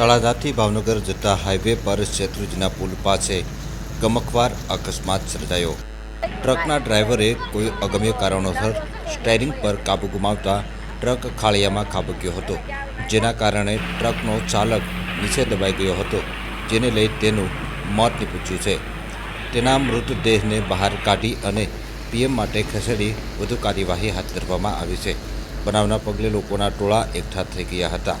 તળાજાથી ભાવનગર જતા હાઈવે પર શેત્રુજના પુલ પાસે ગમકવાર અકસ્માત સર્જાયો. ટ્રકના ડ્રાઈવરે કોઈ અગમ્ય કારણોસર સ્ટેરિંગ પર કાબુ ગુમાવતા ટ્રક ખાળિયામાં ખાબક્યો હતો, જેના કારણે ટ્રકનો ચાલક નીચે દબાઈ ગયો હતો, જેને લઈ તેનું મોત નીપજ્યું છે. તેના મૃતદેહને બહાર કાઢી અને પીએમ માટે ખસેડી વધુ કાર્યવાહી હાથ ધરવામાં આવી છે. બનાવના પગલે લોકોના ટોળા એકઠા થઈ ગયા હતા.